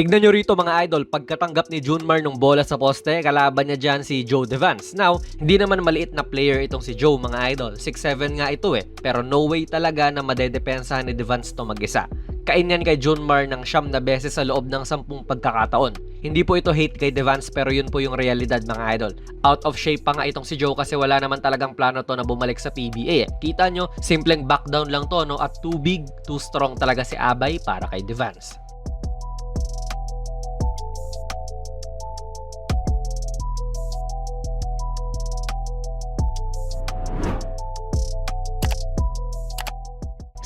Tignan nyo rito mga idol, pagkatanggap ni Junmar ng bola sa poste, kalaban niya dyan si Joe Devance. Now, hindi naman maliit na player itong si Joe mga idol. 6'7 nga ito eh, pero no way talaga na madedepensahan ni Devance to mag-isa. Kain yan kay Junmar ng siyam na beses sa loob ng sampung pagkakataon. Hindi po ito hate kay Devance pero yun po yung realidad mga idol. Out of shape pa nga itong si Joe kasi wala naman talagang plano to na bumalik sa PBA. eh. Kita nyo, simpleng back down lang to no at too big, too strong talaga si Abay para kay Devance.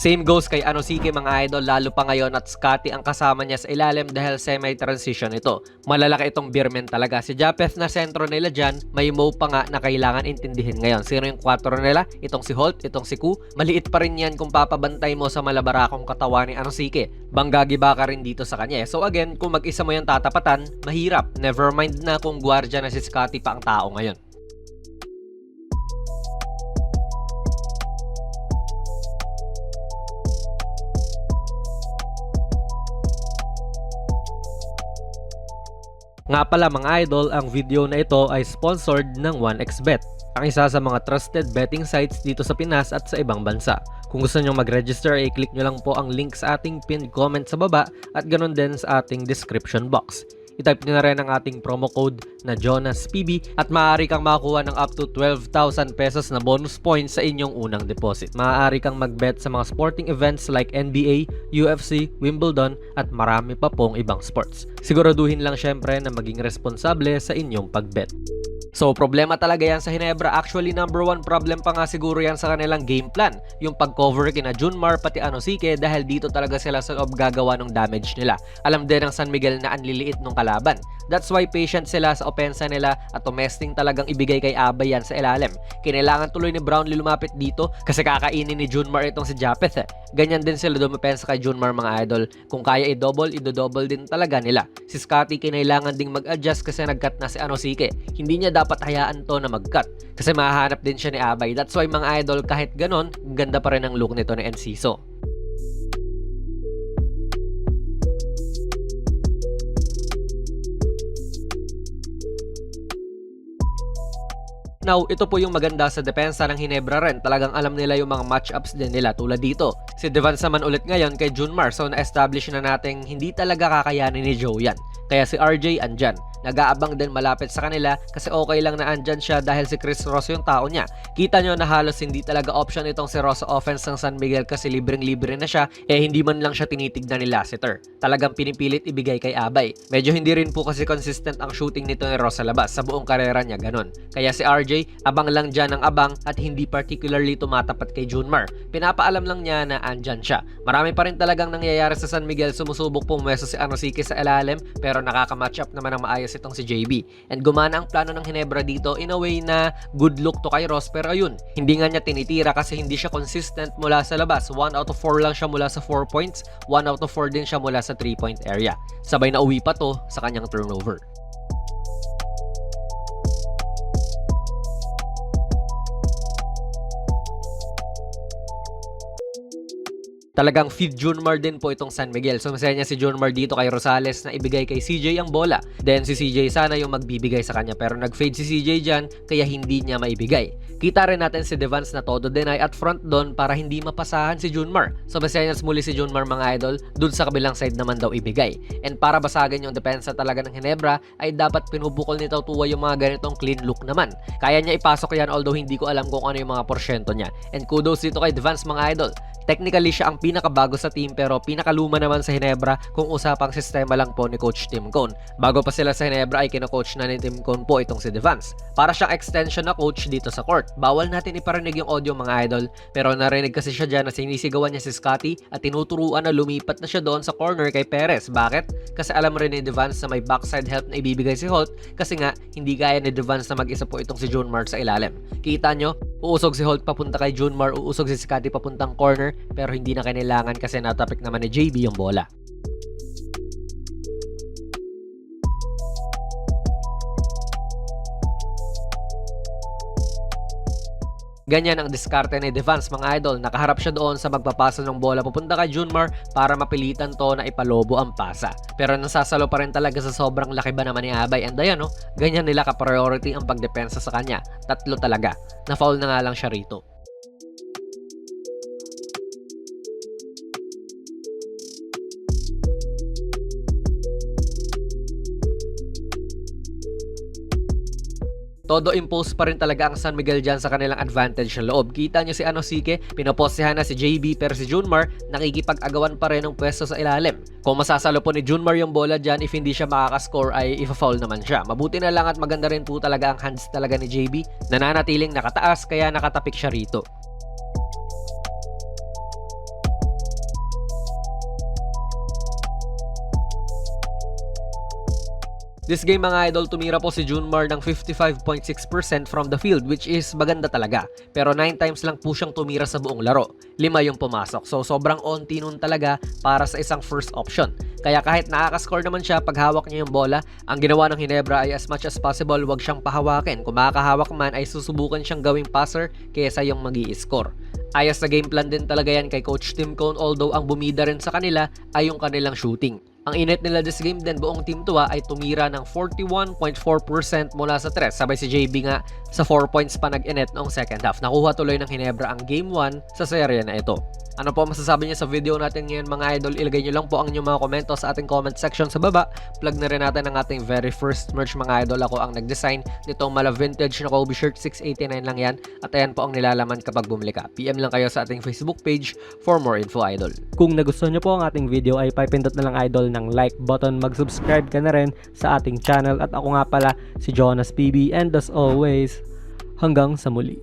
Same goes kay Anosike mga idol lalo pa ngayon at Scotty ang kasama niya sa ilalim dahil semi-transition ito. Malalaki itong Beerman talaga. Si Japeth na sentro nila dyan, may mo pa nga na kailangan intindihin ngayon. Sino yung 4 nila? Itong si Holt, itong si Ku. Maliit pa rin yan kung papabantay mo sa malabarakong katawan ni Anosike. Banggagiba ka rin dito sa kanya. eh. So again, kung mag-isa mo yung tatapatan, mahirap. Never mind na kung gwardya na si Scotty pa ang tao ngayon. Nga pala mga idol, ang video na ito ay sponsored ng 1xBet, ang isa sa mga trusted betting sites dito sa Pinas at sa ibang bansa. Kung gusto nyo mag-register, i-click nyo lang po ang link sa ating pinned comment sa baba at ganun din sa ating description box. I-type nyo na rin ang ating promo code na JonasPB at maaari kang makakuha ng up to 12,000 pesos na bonus points sa inyong unang deposit. Maaari kang mag-bet sa mga sporting events like NBA, UFC, Wimbledon at marami pa pong ibang sports. Siguraduhin lang syempre na maging responsable sa inyong pag-bet. So, problema talaga yan sa Hinebra. Actually, number one problem pa nga siguro yan sa kanilang game plan. Yung pag-cover kina Junmar pati Anosike dahil dito talaga sila sa gagawa ng damage nila. Alam din ng San Miguel na anliliit nung kalaban. That's why patient sila sa opensa nila at umesting talagang ibigay kay Abay yan sa ilalim. Kinailangan tuloy ni Brownlee lumapit dito kasi kakainin ni Junmar itong si Japeth eh. Ganyan din sila dumapensa kay Junmar mga idol. Kung kaya i-double, i-double din talaga nila. Si Scotty kinailangan ding mag-adjust kasi nag-cut na si Anosike. Hindi niya dapat hayaan to na mag-cut kasi mahahanap din siya ni Abay. That's why mga idol kahit ganon, ganda pa rin ang look nito ni Enciso. Now, ito po yung maganda sa depensa ng Hinebra rin. Talagang alam nila yung mga matchups din nila tulad dito. Si Devance naman ulit ngayon kay Junmar so na-establish na natin hindi talaga kakayanin ni Joe yan. Kaya si RJ andyan. Nag-aabang din malapit sa kanila kasi okay lang na andyan siya dahil si Chris Rosso yung tao niya. Kita nyo na halos hindi talaga option itong si Rosso offense ng San Miguel kasi libreng-libre na siya eh hindi man lang siya tinitignan ni Lassiter. Talagang pinipilit ibigay kay Abay. Medyo hindi rin po kasi consistent ang shooting nito ni Rosso sa labas sa buong karera niya ganon. Kaya si RJ abang lang dyan ng abang at hindi particularly tumatapat kay Junmar. Pinapaalam lang niya na andyan siya. Marami pa rin talagang nangyayari sa San Miguel sumusubok pumwesto si Anosike sa ilalim pero nakaka-match up naman ng maayos itong si JB. And gumana ang plano ng Hinebra dito in a way na good look to kay Ross pero ayun, hindi nga niya tinitira kasi hindi siya consistent mula sa labas. 1 out of 4 lang siya mula sa 4 points, 1 out of 4 din siya mula sa 3 point area. Sabay na uwi pa to sa kanyang turnover. Talagang feed Junmar din po itong San Miguel. So masaya niya si Junmar dito kay Rosales na ibigay kay CJ ang bola. Then si CJ sana yung magbibigay sa kanya pero nag-fade si CJ dyan kaya hindi niya maibigay. Kita rin natin si Devance na todo deny at front doon para hindi mapasahan si Junmar. So masaya niya muli si Junmar mga idol dun sa kabilang side naman daw ibigay. And para basagin yung depensa talaga ng Hinebra ay dapat pinubukol ni Tautua yung mga ganitong clean look naman. Kaya niya ipasok yan although hindi ko alam kung ano yung mga porsyento niya. And kudos dito kay Devance mga idol. Technically siya ang pinakabago sa team pero pinakaluma naman sa Hinebra kung usapang sistema lang po ni Coach Tim Cone. Bago pa sila sa Hinebra ay kino-coach na ni Tim Cone po itong si Devance. Para siyang extension na coach dito sa court. Bawal natin iparinig yung audio mga idol pero narinig kasi siya dyan na sinisigawan niya si Scotty at tinuturuan na lumipat na siya doon sa corner kay Perez. Bakit? Kasi alam rin ni Devance na may backside help na ibibigay si Holt kasi nga hindi kaya ni Devance na mag-isa po itong si John Mark sa ilalim. Kita nyo, uusog si Holt papunta kay Junmar, uusog si Scotty papuntang corner, pero hindi na kailangan kasi natapik naman ni JB yung bola. Ganyan ang diskarte ni Devance mga idol. Nakaharap siya doon sa magpapasa ng bola papunta kay Junmar para mapilitan to na ipalobo ang pasa. Pero nasasalo pa rin talaga sa sobrang laki ba naman ni Abay and ayan no, ganyan nila ka-priority ang pagdepensa sa kanya. Tatlo talaga. Na-foul na nga lang siya rito. Todo impose pa rin talaga ang San Miguel dyan sa kanilang advantage sa loob. Kita niyo si Anosike, pinopostehan na si JB pero si Junmar nakikipag-agawan pa rin ng pwesto sa ilalim. Kung masasalo po ni Junmar yung bola dyan, if hindi siya makakascore ay ifa-foul naman siya. Mabuti na lang at maganda rin po talaga ang hands talaga ni JB. Nananatiling nakataas kaya nakatapik siya rito. This game mga idol, tumira po si Junmar ng 55.6% from the field which is maganda talaga. Pero 9 times lang po siyang tumira sa buong laro. Lima yung pumasok. So sobrang onti nun talaga para sa isang first option. Kaya kahit nakakascore naman siya pag hawak niya yung bola, ang ginawa ng Hinebra ay as much as possible wag siyang pahawakin. Kung makakahawak man ay susubukan siyang gawing passer kaysa yung mag score Ayos na game plan din talaga yan kay Coach Tim Cone although ang bumida rin sa kanila ay yung kanilang shooting. Ang init nila this game din, buong team to ah, ay tumira ng 41.4% mula sa 3. Sabay si JB nga sa 4 points pa nag-init noong second half. Nakuha tuloy ng Hinebra ang game 1 sa serye na ito. Ano po masasabi niyo sa video natin ngayon mga idol? Ilagay niyo lang po ang inyong mga komento sa ating comment section sa baba. Plug na rin natin ang ating very first merch mga idol. Ako ang nag-design nitong mala vintage na Kobe shirt. 689 lang yan. At ayan po ang nilalaman kapag bumili ka. PM lang kayo sa ating Facebook page for more info idol. Kung nagustuhan nyo po ang ating video ay papindot na lang idol ng like button, mag-subscribe ka na rin sa ating channel at ako nga pala si Jonas PB and as always, hanggang sa muli.